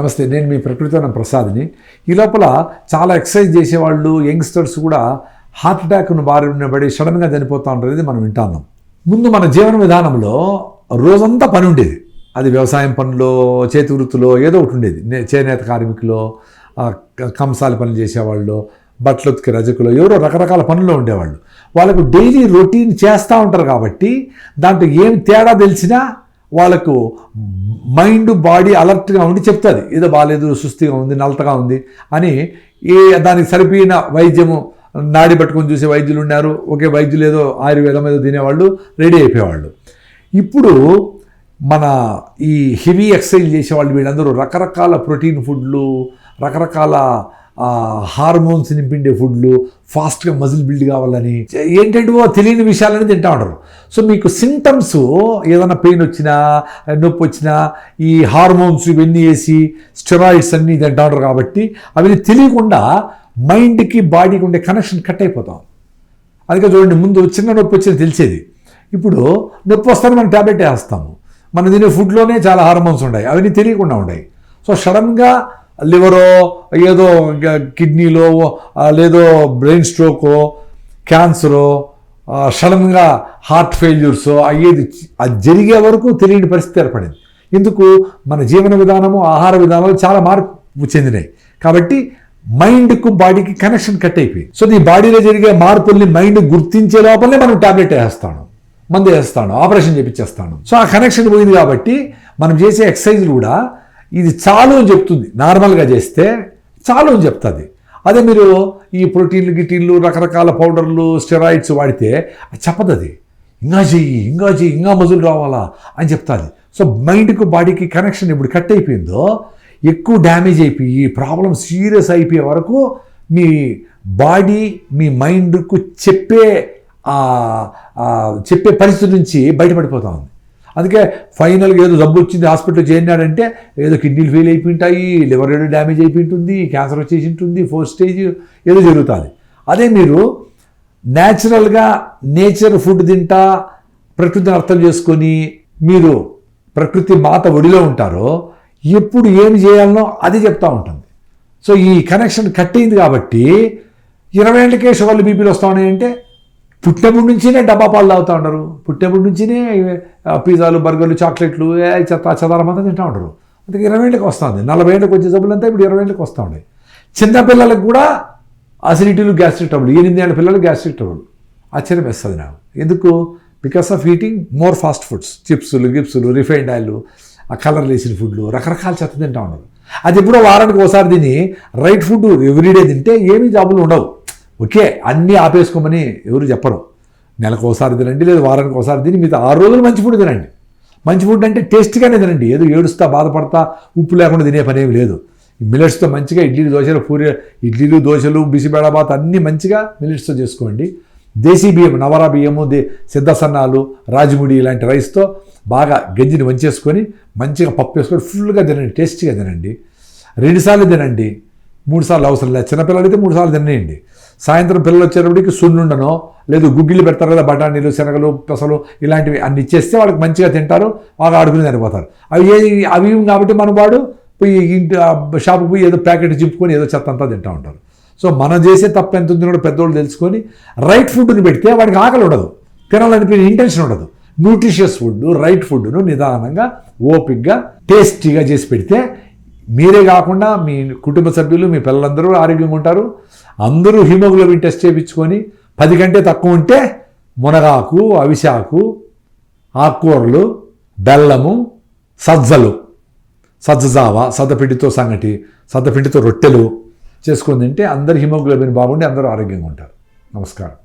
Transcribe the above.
నమస్తే నేను మీ ప్రకృతివన ప్రసాద్ని. ఈ లోపల చాలా ఎక్సర్సైజ్ చేసేవాళ్ళు యంగ్స్టర్స్ కూడా హార్ట్ అటాక్ను బారిన పడి సడన్గా చనిపోతూ ఉండేది మనం వింటాన్నాం. ముందు మన జీవన విధానంలో రోజంతా పని ఉండేది. అది వ్యవసాయం పనులో చేతి వృత్తిలో ఏదో ఒకటి ఉండేది. నే- చేనేత కార్మికులు కంసాలి పనులు చేసేవాళ్ళు బట్టలు రజకులు ఎవరో రకరకాల పనుల్లో ఉండేవాళ్ళు. వాళ్ళకు డైలీ రొటీన్ చేస్తూ ఉంటారు కాబట్టి దాంట్లో ఏం తేడా తెలిసినా వాళ్ళకు మైండ్ బాడీ అలర్ట్గా ఉండి చెప్తుంది. ఏదో బాగాలేదు సుస్థిగా ఉంది నలతగా ఉంది అని ఏ దానికి సరిపోయిన వైద్యము నాడి పట్టుకొని చూసే వైద్యులు ఉన్నారు. ఒకే వైద్యులు ఏదో ఆయుర్వేదం ఏదో తినేవాళ్ళు రెడీ అయిపోయేవాళ్ళు. ఇప్పుడు మన ఈ హెవీ ఎక్సర్సైజ్ చేసేవాళ్ళు వీళ్ళందరూ రకరకాల ప్రోటీన్ ఫుడ్లు రకరకాల హార్మోన్స్ నింపిండే ఫుడ్లు ఫాస్ట్గా మజిల్ బిల్డ్ కావాలని ఏంటంటే తెలియని విషయాలని తింటా ఉంటారు. సో మీకు సింటమ్స్ ఏదైనా పెయిన్ వచ్చినా నొప్పి వచ్చినా ఈ హార్మోన్స్ ఇవన్నీ వేసి స్టెరాయిడ్స్ అన్నీ తింటా ఉంటారు కాబట్టి అవి తెలియకుండా మైండ్కి బాడీకి ఉండే కనెక్షన్ కట్ అయిపోతాం. అందుకే చూడండి ముందు చిన్న నొప్పి వచ్చిన తెలిసేది. ఇప్పుడు నొప్పి వస్తాను మనం ట్యాబ్లెట్ వేస్తాము. మనం తినే ఫుడ్లోనే చాలా హార్మోన్స్ ఉన్నాయి అవన్నీ తెలియకుండా ఉన్నాయి సో సడన్గా లివరో ఏదో కిడ్నీలో లేదో బ్రెయిన్ స్ట్రోకో క్యాన్సరో సడన్గా హార్ట్ ఫెయిల్యూర్స్ అయ్యేది అది జరిగే వరకు తెలియని పరిస్థితి ఏర్పడింది. ఇందుకు మన జీవన విధానము ఆహార విధానాలు చాలా మార్పు చెందినాయి. కాబట్టి మైండ్కు బాడీకి కనెక్షన్ కట్ అయిపోయింది. సో నీ బాడీలో జరిగే మార్పుల్ని మైండ్ గుర్తించే లోపలనే మనం టాబ్లెట్ వేస్తాను మందు వేస్తాను ఆపరేషన్ చేపించేస్తాను. సో ఆ కనెక్షన్ పోయింది కాబట్టి మనం చేసే ఎక్సర్సైజ్లు కూడా ఇది చాలు అని చెప్తుంది. నార్మల్గా చేస్తే చాలు అని చెప్తుంది. అదే మీరు ఈ ప్రోటీన్లు గిటీన్లు రకరకాల పౌడర్లు స్టెరాయిడ్స్ వాడితే చెప్పదు అది ఇంకా చెయ్యి ఇంకా చెయ్యి ఇంకా మజులు రావాలా? అని చెప్తాది. సో మైండ్కు బాడీకి కనెక్షన్ ఇప్పుడు కట్ అయిపోయిందో ఎక్కువ డ్యామేజ్ అయిపోయి ప్రాబ్లం సీరియస్ అయిపోయే వరకు మీ బాడీ మీ మైండ్కు చెప్పే చెప్పే పరిస్థితి నుంచి బయటపడిపోతూ ఉంది. అందుకే ఫైనల్గా ఏదో జబ్బు వచ్చింది హాస్పిటల్ చేరినాడంటే ఏదో కిడ్నీలు ఫెయిల్ అయిపోయి ఉంటాయి లివర్ ఏదో డ్యామేజ్ అయిపోయి ఉంటుంది క్యాన్సర్ వచ్చేసి ఉంటుంది ఫోర్త్ స్టేజ్ ఏదో జరుగుతుంది. అదే మీరు న్యాచురల్గా నేచర్ ఫుడ్ తింటా ప్రకృతిని అర్థం చేసుకొని మీరు ప్రకృతి మాత ఒడిలో ఉంటారో ఎప్పుడు ఏమి చేయాలనో అది చెప్తా ఉంటుంది. సో ఈ కనెక్షన్ కట్ అయింది కాబట్టి ఇరవై ఏళ్ళకే షుగర్లు బీపీలు వస్తూ ఉన్నాయంటే పుట్టినప్పటి నుంచినే డబ్బా పాలు తాగుతూ ఉంటారు పుట్టినప్పటి నుంచినే పిజ్జాలు బర్గర్లు చాక్లెట్లు ఏ చెత్త చెదారం అంతా తింటూ ఉంటారు అందుకే ఇరవై ఏళ్ళకి వస్తుంది. నలభై ఏళ్ళకి వచ్చే జబ్బులంతా ఇప్పుడు ఇరవై ఏళ్ళకి వస్తూ ఉన్నాయి. చిన్నపిల్లలకు కూడా అసిడిటీలు గ్యాస్ట్రిక్ ట్రబుల్ ఎనిమిది ఏళ్ళ పిల్లలు గ్యాస్ట్రిక్ ట్రబుల్ ఆశ్చర్యం వేస్తుంది నాకు. ఎందుకు? Because of eating more fast foods చిప్స్లు గిప్స్లు రిఫైన్డ్ ఆయిల్ ఆ కలర్ వేసిన ఫుడ్లు రకరకాల చెత్త తింటా ఉన్నారు అది ఎప్పుడో వారానికి ఒకసారి తిని రైట్ ఫుడ్ ఎవ్రీడే తింటే ఏమీ జాబులు ఉండవు. ఓకే అన్నీ ఆపేసుకోమని ఎవరు చెప్పరు. నెలకు ఒకసారి తినండి లేదు వారానికి ఒకసారి తిని మిగతా ఆరు రోజులు మంచి ఫుడ్ తినండి. మంచి ఫుడ్ అంటే టేస్ట్గానే తినండి. ఏదో ఏడుస్తా బాధపడతా ఉప్పు లేకుండా తినే పని ఏమి లేదు. ఈ మిల్లెట్స్తో మంచిగా ఇడ్లీలు దోశలు పూరి ఇడ్లీలు దోశలు బిసిబేళబాత్ అన్నీ మంచిగా మిల్లెట్స్తో చేసుకోండి. దేశీ బియ్యం నవరా బియ్యము దే సిద్ధసన్నాలు రాజముడి ఇలాంటి రైస్తో బాగా గంజిని వంచేసుకొని మంచిగా పప్పు వేసుకొని ఫుల్గా తినండి టేస్టీగా తినండి. రెండుసార్లు తినండి. మూడు సార్లు అవసరం లేదు. చిన్నపిల్లలు అయితే మూడు సార్లు తినేయండి. సాయంత్రం పిల్లలు వచ్చేటప్పటికి సున్నుండనో లేదు గుగ్గిలు పెడతారు కదా బఠానీలు శనగలు పెసలు ఇలాంటివి అన్ని ఇచ్చేస్తే వాళ్ళకి మంచిగా తింటారు వాళ్ళు ఆడుకుని సరిపోతారు. అవి ఏది అవి కాబట్టి మన వాడు పోయి ఇంటి షాప్కి పోయి ఏదో ప్యాకెట్ చింపుకొని ఏదో చెత్త అంతా తింటూ ఉంటారు. సో మనం చేసే తప్పు ఎంత ఉందో కూడా పెద్దోళ్ళు తెలుసుకొని రైట్ ఫుడ్ని పెడితే వాడికి ఆకలి ఉండదు. తినాలనిపించే ఇంటెన్షన్ ఉండదు. న్యూట్రిషియస్ ఫుడ్ రైట్ ఫుడ్ను నిదానంగా ఓపిక్గా టేస్టీగా చేసి పెడితే మీరే కాకుండా మీ కుటుంబ సభ్యులు మీ పిల్లలందరూ ఆరోగ్యంగా ఉంటారు. అందరూ హిమోగ్లోబిన్ టెస్ట్ చేయించుకొని పది కంటే తక్కువ ఉంటే మునగాకు అవిశాకు ఆకుకూరలు బెల్లము సజ్జలు. సజ్జజావ సద్దపిండితో సంగటి సద్దపిండితో రొట్టెలు చేసుకుని తింటే అందరు హిమోగ్లోబిన్ బాగుండి అందరూ ఆరోగ్యంగా ఉంటారు. నమస్కారం.